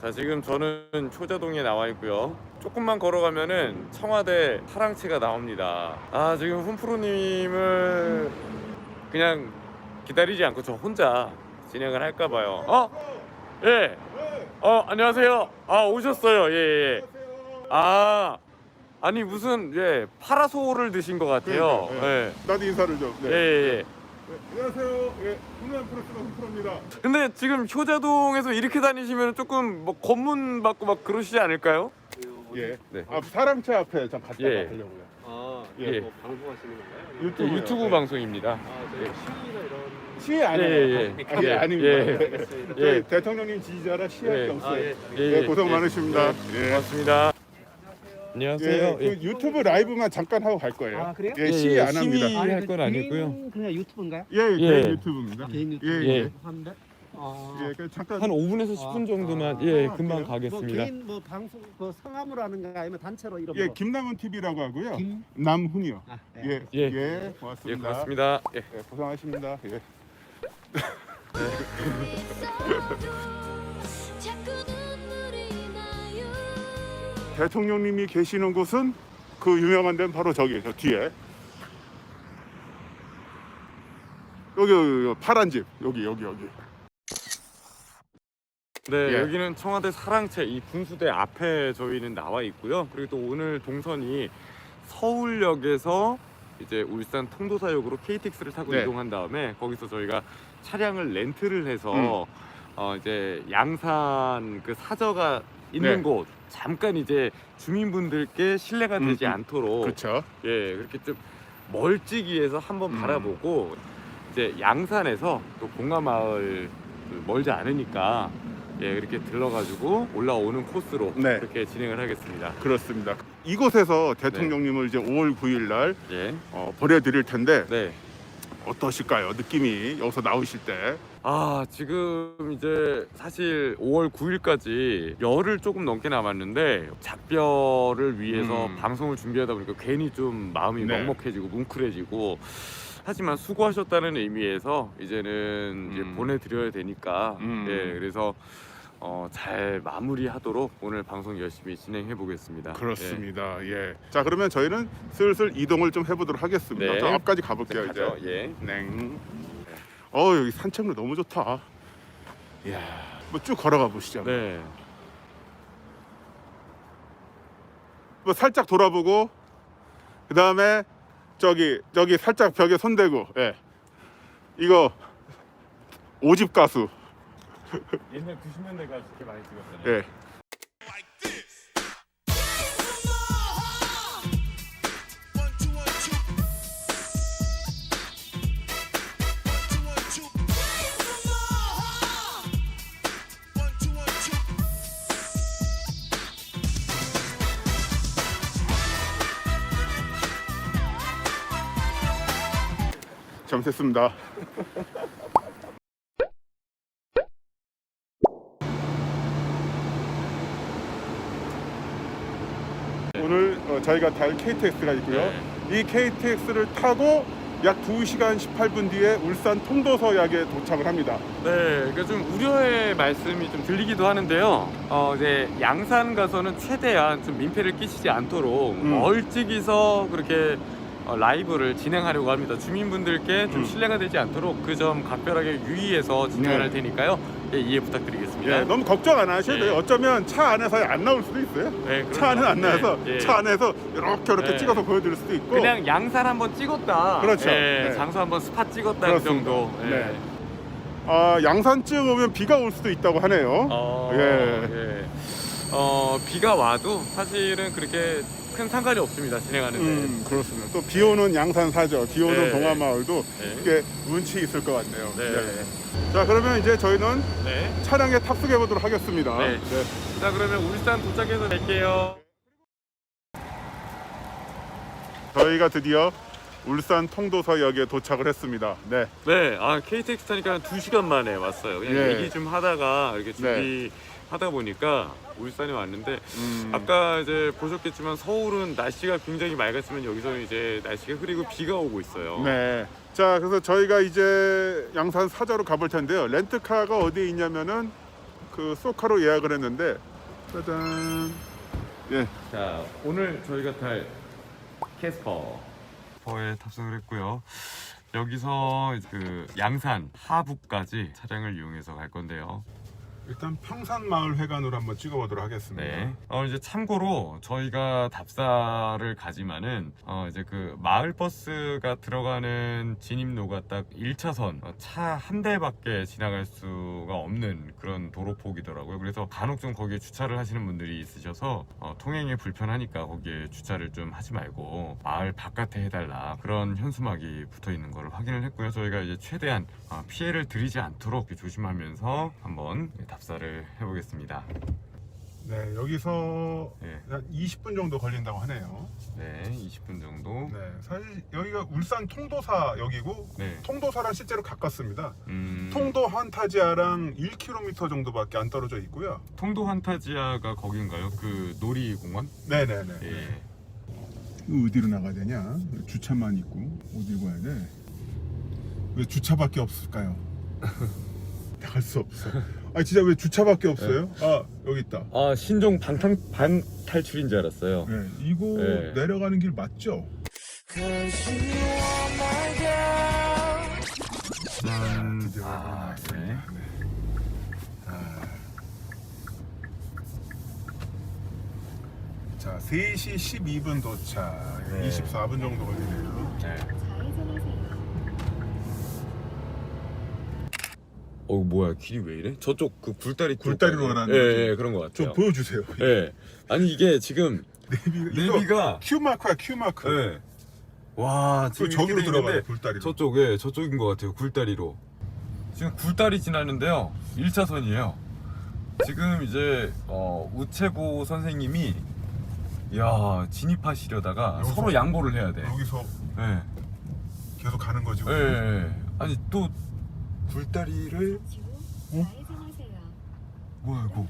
자 지금 저는 초자동에 나와 있고요. 조금만 걸어가면은 청와대 사랑채가 나옵니다. 아 지금 훈프로님을 그냥 기다리지 않고 저 혼자 진행을 할까 봐요. 어? 예. 어 안녕하세요. 아 오셨어요. 예 예. 아 아니 무슨 예 파라솔을 드신 것 같아요. 그러니까, 예. 나도 인사를 좀. 예, 네. 예, 예. 네, 안녕하세요. 예, 훈남 프로스가 훈프로입니다. 근데 지금 효자동에서 이렇게 다니시면 조금 뭐 검문 받고 막 그러시지 않을까요? 예. 네. 아, 사랑채 앞에 좀 갔다 예. 가려고요. 아, 예. 예. 뭐 방송하시는 건가요? 예. 유튜브 네. 방송입니다. 아, 저희 시위나 이런 시위 안 예. 예, 아, 예, 예. 아닙니다. 예. 네. 알겠습니다. 저희 예. 대통령님 지지자라 시위할 예. 게 없어요. 아, 예. 예, 고생 많으십니다. 예. 예. 고맙습니다. 예, 안녕하세요. 그 유튜브 라이브만 잠깐 하고 갈 거예요. 아, 그래요? 예, 시위 안 합니다. 시위 할건 아니고요. 개인 그냥 유튜브인가요? 예, 예, 예. 개인 유튜브입니다. 개인 유튜브 예, 예. 한데. 아. 예, 그 잠깐 한 5분에서 10분 정도만 예 아, 금방 그래요? 뭐 가겠습니다. 개인 뭐 방송 뭐 성함으로 하는가 아니면 단체로 이런 예, 거. 김남훈 TV라고 하고요. 김. 남훈이요. 아, 네. 예, 예. 예, 예 고맙습니다. 고맙습니다. 예. 예, 고생하십니다. 예. 대통령님이 계시는 곳은 그 유명한 데는 바로 저기 저 뒤에 여기, 여기, 여기 파란 집 여기 여기 여기 네, 예. 여기는 청와대 사랑채 이 분수대 앞에 저희는 나와 있고요. 그리고 또 오늘 동선이 서울역에서 이제 울산 통도사역으로 KTX를 타고 네. 이동한 다음에 거기서 저희가 차량을 렌트를 해서 음. 어 이제 양산 그 사저가 있는 네. 곳 잠깐 이제 주민분들께 신뢰가 음, 되지 음. 않도록 그렇죠 예 그렇게 좀 멀찍이에서 한번 음. 바라보고 이제 양산에서 또 봉화마을 그 멀지 않으니까 예 그렇게 들러가지고 올라오는 코스로 네. 그렇게 진행을 하겠습니다. 그렇습니다 이곳에서 대통령님을 이제 5월 9일 날 예, 어, 보내드릴 텐데 네. 어떠실까요 느낌이 여기서 나오실 때 아 지금 이제 사실 5월 9일까지 열흘 조금 넘게 남았는데 작별을 위해서 음. 방송을 준비하다 보니까 괜히 좀 마음이 네. 먹먹해지고 뭉클해지고 하지만 수고하셨다는 의미에서 이제는 이제 음. 보내드려야 되니까 음. 예 그래서 어, 잘 마무리하도록 오늘 방송 열심히 진행해 보겠습니다. 그렇습니다 예. 자 그러면 저희는 슬슬 이동을 좀 해보도록 하겠습니다 네. 저 앞까지 예. 가볼게요 네, 이제 가죠. 예. 냉. 어 여기 산책로 너무 좋다. 이야, 뭐 쭉 걸어가 보시죠. 네. 뭐 살짝 돌아보고 그 다음에 저기 저기 살짝 벽에 손대고, 예. 이거 오집 가수, 옛날 90년대 가수 이렇게 많이 찍었잖아요. 예. 잘못했습니다. 오늘 어, 저희가 탈 KTX가 있고요. 네. 이 KTX를 타고 약 2시간 18분 뒤에 울산 통도서역에 도착을 합니다. 네, 그러니까 좀 우려의 말씀이 좀 들리기도 하는데요. 어, 이제 양산 가서는 최대한 좀 민폐를 끼치지 않도록 음. 멀찍이서 그렇게 어, 라이브를 진행하려고 합니다. 주민분들께 좀 음. 신뢰가 되지 않도록 그 점 각별하게 유의해서 진행할 네. 테니까요. 예, 이해 부탁드리겠습니다. 예, 너무 걱정 안 하셔도 예. 돼요. 어쩌면 차 안에서 안 나올 수도 있어요. 네, 차 안은 안 그렇죠. 나와서 네, 예. 차 안에서 이렇게 이렇게 네. 찍어서 보여드릴 수도 있고 그냥 양산 한번 찍었다. 그렇죠. 예, 네. 장소 한번 스팟 찍었다 그 그렇습니다. 정도. 예. 네. 아, 양산쯤 오면 비가 올 수도 있다고 하네요. 어, 예. 예. 어, 비가 와도 사실은 그렇게 큰 상관이 없습니다. 진행하는데. 음, 그렇습니다. 또 비 오는 양산 사저, 비 오는 네. 동화마을도 네. 꽤 운치 있을 것 같네요. 네. 자, 그러면 이제 저희는 네. 차량에 탑승해 보도록 하겠습니다. 네. 자, 그러면 울산 도착해서 뵐게요. 저희가 드디어 울산 통도서역에 도착을 했습니다. 네. 네, 아 KTX 타니까 한 2시간 만에 왔어요. 그냥 예. 얘기 좀 하다가 이렇게 네. 준비 하다 보니까 울산에 왔는데 음, 아까 이제 보셨겠지만 서울은 날씨가 굉장히 맑았지만 여기서는 이제 날씨가 흐리고 비가 오고 있어요. 네. 자, 그래서 저희가 이제 양산 사저로 가볼 텐데요. 렌트카가 어디에 있냐면은 그그 소카로 예약을 했는데 짜잔. 예. 자 오늘 저희가 탈 캐스퍼 퍼에 탑승을 했고요 여기서 그 양산 하부까지 차량을 이용해서 갈 건데요 일단 평산마을회관으로 한번 찍어보도록 하겠습니다. 네. 어 이제 참고로 저희가 답사를 가지만은 어 이제 그 마을 버스가 들어가는 진입로가 딱 1차선 차 한 대밖에 지나갈 수가 없는 그런 도로폭이더라고요. 그래서 간혹 좀 거기에 주차를 하시는 분들이 있으셔서 어, 통행이 불편하니까 거기에 주차를 좀 하지 말고 마을 바깥에 해달라 그런 현수막이 붙어 있는 걸 확인을 했고요. 저희가 이제 최대한 어, 피해를 드리지 않도록 조심하면서 한번 답 사를 해보겠습니다. 네, 여기서 네. 한 20분 정도 걸린다고 하네요. 네, 20분 정도. 네, 사실 여기가 울산 통도사 역이고 네. 통도사랑 실제로 가깝습니다. 음, 통도 한타지아랑 1km 정도밖에 안 떨어져 있고요. 통도 환타지아가 거긴가요? 그 놀이공원? 네 네 네. 예. 어디로 나가야 되냐? 주차만 있고 어디로 가야 돼? 왜 주차밖에 없을까요? 나갈 수 없어. 아 진짜 왜 주차밖에 없어요? 아 여기 있다. 아 신종 방탄 반탈출인 줄 알았어요. 네, 이거 네. 내려가는 길 맞죠? 아. 네. 아. 자, 3시 12분 도착. 네. 24분 정도 걸리네요. 네. 어 뭐야 길이 왜 이래? 저쪽 그 굴다리 쪽 굴다리로? 가라는 예, 거지? 예, 그런 것좀 같아요. 보여주세요. 예. 아니 이게 지금 이거 내비가 Q 마크야, Q 마크. 예. 와 그 지금 저기로 들어가요, 있는데 굴다리로. 저쪽에 저쪽인 것 같아요. 굴다리로. 지금 굴다리 지나는데요. 1차선이에요. 지금 이제 어, 우체부 선생님이 야 진입하시려다가 여기서- 서로 양보를 해야 돼. 여기서 예. 계속 가는 거지. 예, 예. 아니 또 굴다리를 어? 뭐야 이거?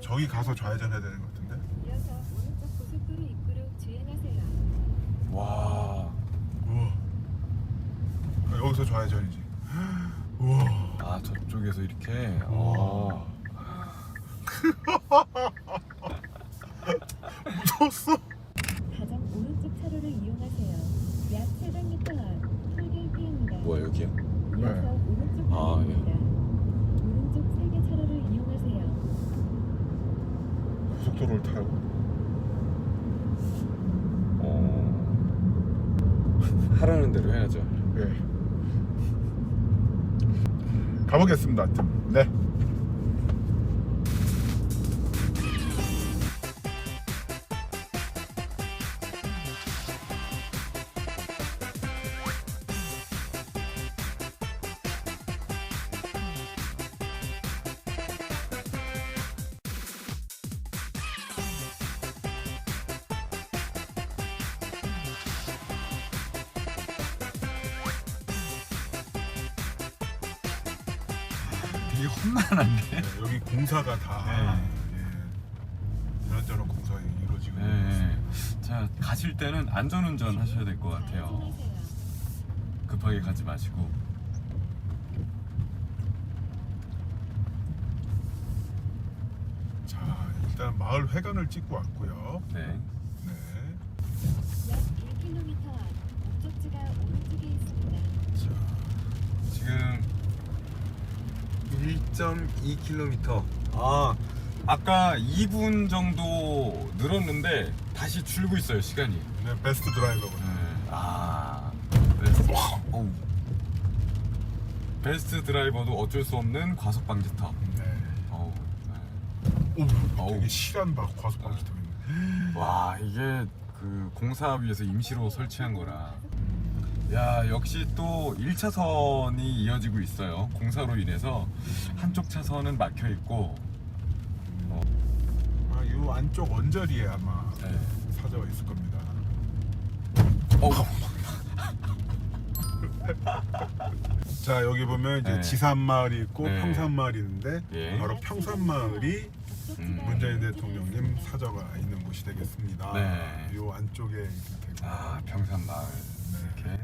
저기 가서 좌회전 해야 되는 것 같은데. 와. 우와. 아, 여기서 좌회전이지. 우와. 아 저쪽에서 이렇게. 어. 무서웠어. 가장 오른쪽 차로를 이용하세요. 약 700m 앞 톨게이트입니다. 뭐야 여기야? 오른쪽 아, 방향입니다. 오른쪽 세개 차로를 이용하세요. 고속도로를 타라고. 어. 하라는 대로 해야죠. 네. 가보겠습니다. 하여튼. 네. 되게 험난한데. 네, 여기 공사가 다 예, 이런저런 공사가 이루어지고 네. 자 가실 때는 안전운전 하셔야 될 것 같아요. 급하게 가지 마시고. 자, 일단 마을 회관을 찍고 왔고요. 네. 네. 약 1km 앞 목적지가 오른쪽에 있습니다. 지금 1.2km. 아 아까 2분 정도 늘었는데 다시 줄고 있어요 시간이. 네, 베스트 드라이버거든요. 네. 아 베스트. 어우. 베스트 드라이버도 어쩔 수 없는 과속 방지턱. 네. 어우. 네. 오, 어우. 되게 실한 막 과속 방지턱 있네. 와 이게 그 공사 위에서 임시로 설치한 거라 야 역시 또 1차선이 이어지고 있어요 공사로 인해서 한쪽 차선은 막혀 있고 아, 이 안쪽 언저리에 아마 네. 사자가 있을 겁니다. 어, 자, 여기 보면 이제 네. 지산마을이 있고 네. 평산마을이 있는데 예. 바로 평산마을이 음. 문재인 대통령님. 사저가 있는 곳이 되겠습니다. 네. 이 안쪽에 있을 테고. 아 평산마을 네. 이렇게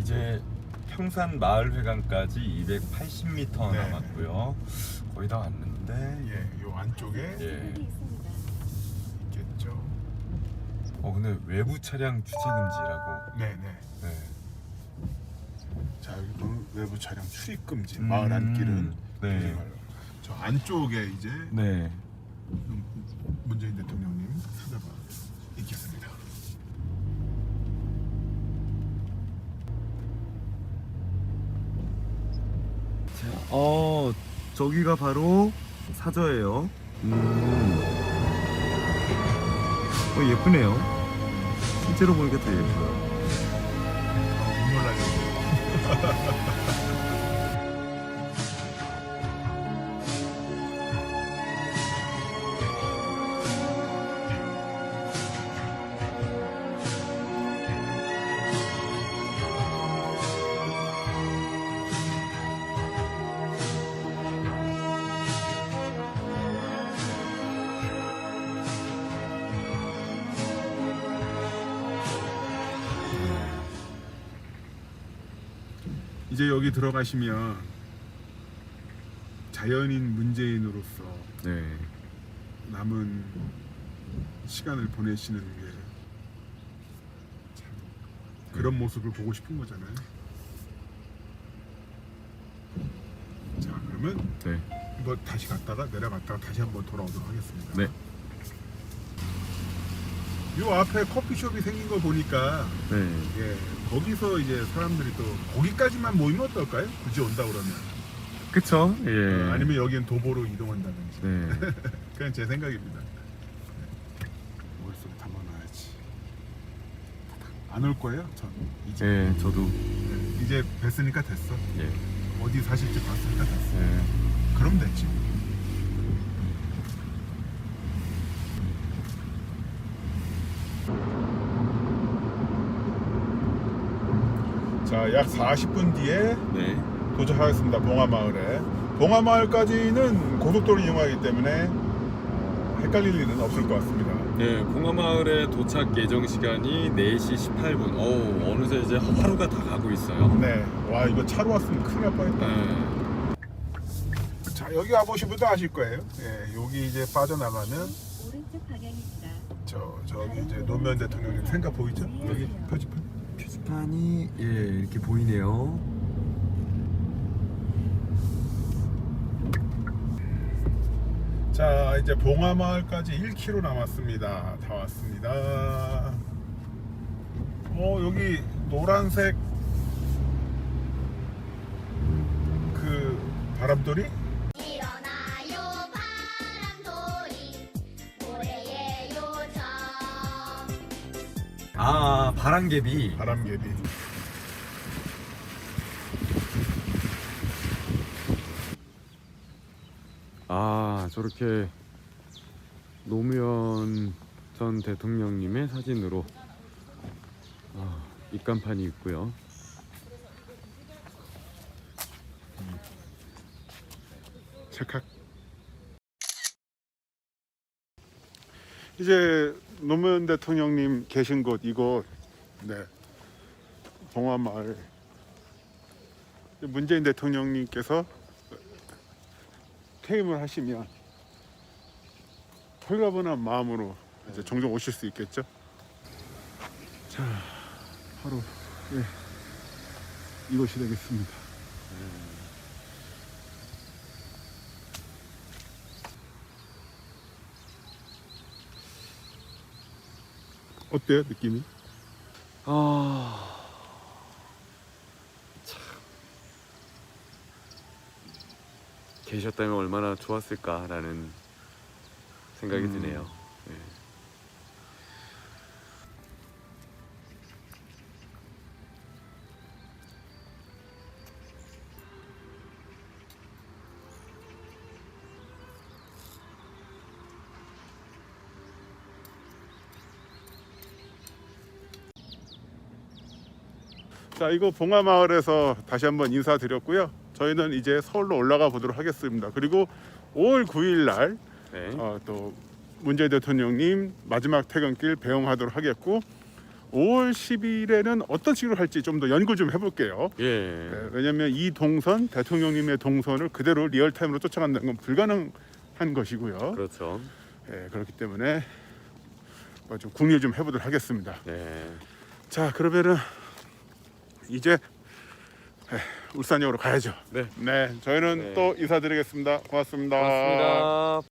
이제 평산 마을회관까지 280m 네. 남았고요. 거의 다 왔는데. 예, 요 안쪽에 예. 있겠죠. 어 근데 외부 차량 주차 금지라고. 네, 네. 네. 자 여기 보면 외부 차량 출입 금지. 음, 마을 안길은 네. 저 안쪽에 이제 네. 문재인 대통령님 사자가 있겠습니다. 어 저기가 바로 사저예요. 음. 어 예쁘네요. 실제로 보니까 더 예뻐요. 아, 눈물 나죠. 이제 여기 들어가시면 자연인 문재인으로서 네. 남은 시간을 보내시는 게 참 그런 모습을 보고 싶은 거잖아요. 자 그러면 네. 뭐 다시 갔다가 내려갔다가 다시 한번 돌아오도록 하겠습니다. 네. 요 앞에 커피숍이 생긴 거 보니까 네. 예 거기서 이제 사람들이 또 거기까지만 모이면 어떨까요? 굳이 온다 그러면 그쵸? 예. 어, 아니면 여기는 도보로 이동한다든지 네. 그냥 제 생각입니다. 네. 머릿속에 담아놔야지. 안 올 거예요? 전 이제 예, 저도 네, 이제 뵀으니까 됐어. 예. 어디 사실지 봤으니까 됐어. 예. 그럼 됐지. 자, 약 40분 뒤에 네. 도착하겠습니다. 봉화마을에. 봉화마을까지는 고속도로 이용하기 때문에 어, 헷갈릴 일은 없을 것 같습니다. 네, 봉화마을에 도착 예정 시간이 4시 18분. 어우, 어느새 이제 하루가 다 가고 있어요. 네, 와 이거 차로 왔으면 큰일 날 뻔했다. 네. 자 여기 와보신 분도 아실 거예요. 예, 여기 이제 빠져나가면 오른쪽 방향입니다. 저 저기 이제 노무현 대통령님 생각 보이죠? 여기 표지판. 표지판이 예, 이렇게 보이네요. 자 이제 봉화마을까지 1km 남았습니다. 다 왔습니다. 어 여기 노란색 그 바람돌이? 바람개비. 바람개비. 아, 저렇게 노무현 전 대통령님의 사진으로 아, 입간판이 있고요. 찰칵. 이제 노무현 대통령님 계신 곳 이곳 네 봉화마을 문재인 대통령님께서 퇴임을 하시면 홀가분한 마음으로 이제 종종 오실 수 있겠죠. 자 바로 예, 이곳이 되겠습니다. 어때요 느낌이? 아, 참 계셨다면 얼마나 좋았을까라는 생각이 음. 드네요. 자 이거 봉화마을에서 다시 한번 인사드렸고요. 저희는 이제 서울로 올라가 보도록 하겠습니다. 그리고 5월 9일 날 네. 어, 또 문재인 대통령님 마지막 퇴근길 배웅하도록 하겠고 5월 10일에는 어떤 식으로 할지 좀 더 연구 좀 해볼게요. 예. 네, 왜냐하면 이 동선 대통령님의 동선을 그대로 리얼타임으로 쫓아간다는 건 불가능한 것이고요. 그렇죠. 예, 그렇기 때문에 뭐좀 궁리를 좀 해보도록 하겠습니다. 네. 자 그러면은 이제 에, 울산역으로 가야죠. 네. 네, 저희는 네. 또 인사드리겠습니다. 고맙습니다. 고맙습니다.